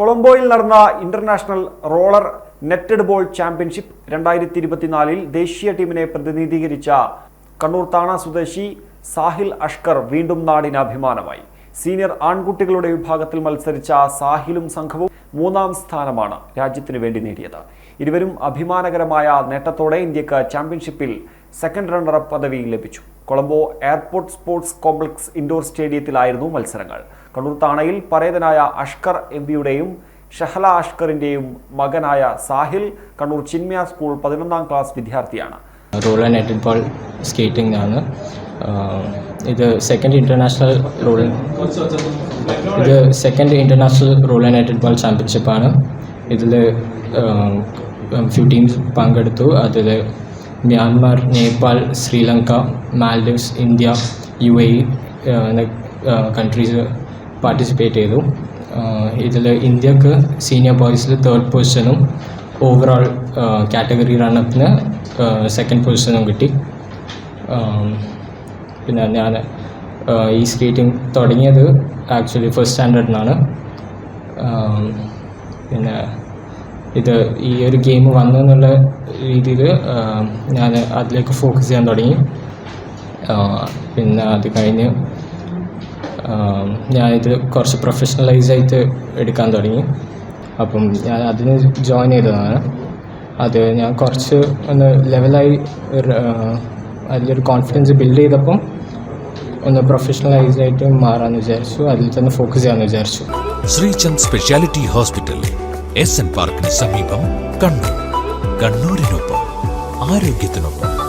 കൊളംബോയിൽ നടന്ന international roller netted ball championship രണ്ടായിരത്തി ഇരുപത്തിനാലിൽ ദേശീയ ടീമിനെ പ്രതിനിധീകരിച്ച കണ്ണൂർ താണ സ്വദേശി സാഹിൽ അഷ്കർ വീണ്ടും നാടിന് അഭിമാനമായി. സീനിയർ ആൺകുട്ടികളുടെ വിഭാഗത്തിൽ മത്സരിച്ച സാഹിലും സംഘവും മൂന്നാം സ്ഥാനമാണ് രാജ്യത്തിന് വേണ്ടി നേടിയത്. ഇരുവരും അഭിമാനകരമായ നേട്ടത്തോടെ ഇന്ത്യയ്ക്ക് ചാമ്പ്യൻഷിപ്പിൽ സെക്കൻഡ് റണ്ണറപ്പ് പദവി ലഭിച്ചു. Colombo airport sports complex indoor സ്റ്റേഡിയത്തിലായിരുന്നു മത്സരങ്ങൾ. കണ്ണൂർ താണയിൽ പരേതനായ അഷ്കർ എം പിയുടെയും ഷഹല അഷ്കറിന്റെയും മകനായ സാഹിൽ കണ്ണൂർ ചിന്മയ സ്കൂൾ പതിനൊന്നാം ക്ലാസ് വിദ്യാർത്ഥിയാണ്. Roll and netted ball skating ആണ്. ഇത് സെക്കൻഡ് ഇന്റർനാഷണൽ റോൾ ഇത് second international roll and netted ball ചാമ്പ്യൻഷിപ്പാണ് ഇതിൽ ഫ്യൂ ടീംസ് പങ്കെടുത്തു. അതിൽ Myanmar Nepal Sri Lanka Maldives India U A countries participate ചെയ്തു. ഇതിൽ ഇന്ത്യയ്ക്ക് സീനിയർ ബോയ്സിൽ തേർഡ് പൊസിഷനും ഓവറോൾ കാറ്റഗറി റണ്ണപ്പിന് സെക്കൻഡ് പൊസിഷനും കിട്ടി. പിന്നെ ഞാൻ ഈ സ്കേറ്റിംഗ് തുടങ്ങിയത് ആക്ച്വലി ഫസ്റ്റ് സ്റ്റാൻഡേർഡിനാണ് പിന്നെ ഇത് ഈ ഒരു ഗെയിം വന്നു എന്നുള്ള രീതിയിൽ ഞാൻ അതിലേക്ക് ഫോക്കസ് ചെയ്യാൻ തുടങ്ങി. പിന്നെ അത് കഴിഞ്ഞ് ഞാനിത് കുറച്ച് പ്രൊഫഷണലൈസ് ആയിട്ട് എടുക്കാൻ തുടങ്ങി. അപ്പം ഞാൻ അതിന് ജോയിൻ ചെയ്തതാണ്. അത് ഞാൻ കുറച്ച് ഒന്ന് ലെവലായി അതിലൊരു കോൺഫിഡൻസ് ബിൽഡ് ചെയ്തപ്പം ഒന്ന് പ്രൊഫഷണലൈസ് ആയിട്ട് മാറാമെന്ന് വിചാരിച്ചു അതിൽ തന്നെ ഫോക്കസ് ചെയ്യാമെന്ന് വിചാരിച്ചു. Sreechand speciality hospital S N പാർക്കിന് സമീപം കണ്ണൂർ. കണ്ണൂരിനൊപ്പം ആരോഗ്യത്തിനൊപ്പം.